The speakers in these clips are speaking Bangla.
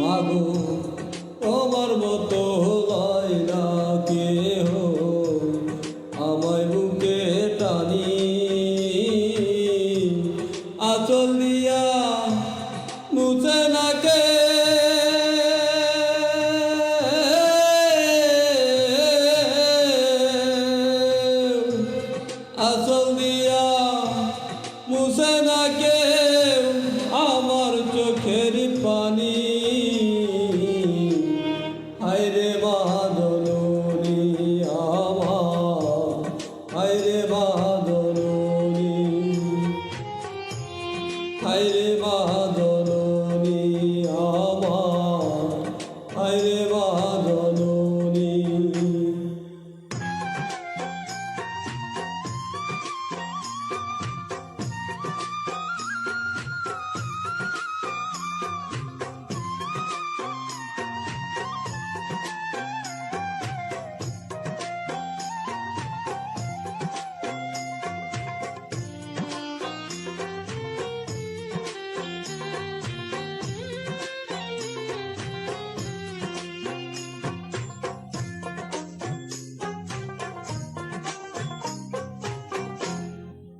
মাগো তোমার মতো লয় না কেহ। হায়রে বাদলনি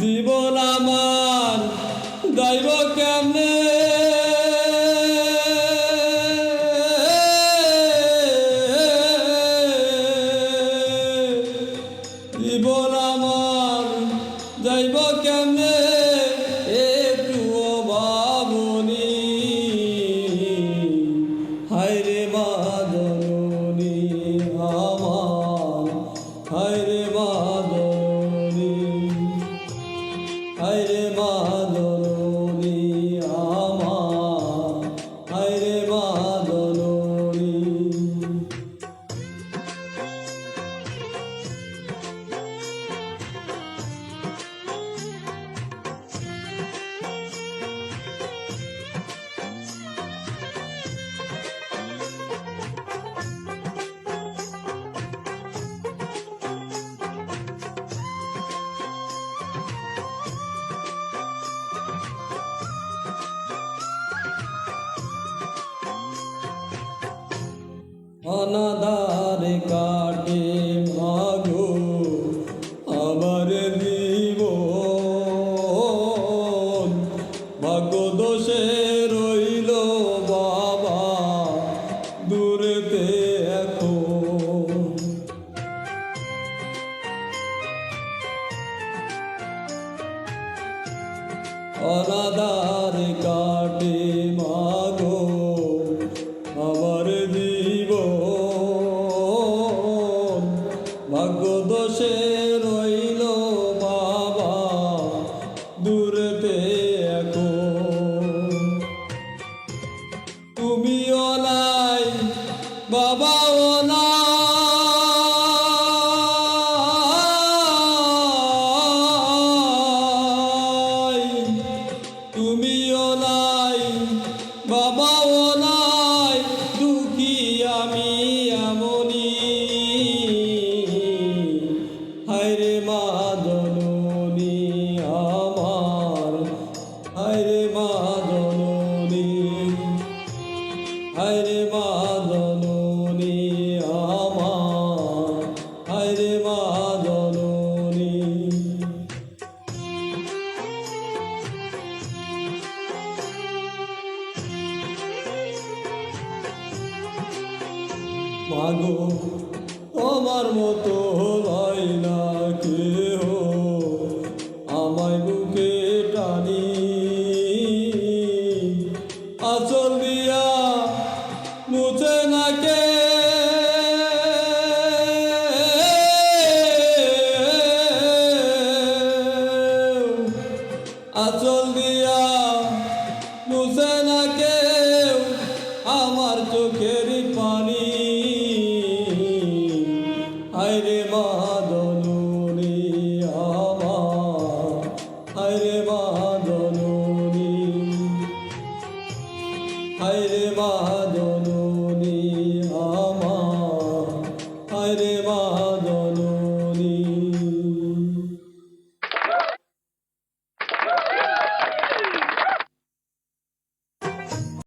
জীবন আমার যাইব কেমনে? জীবন আমার যাইব কেমনে? একটু ভাবনি। হায়রে বাদনি অনাদার কাটে মাগো আমার দিব ভাগ্য দোষে রইল বাবা দূরেতে এখন। অনাদার কাটে মাগো হায়রে মা জননী মাগো তোমার মতো Fortuna Game.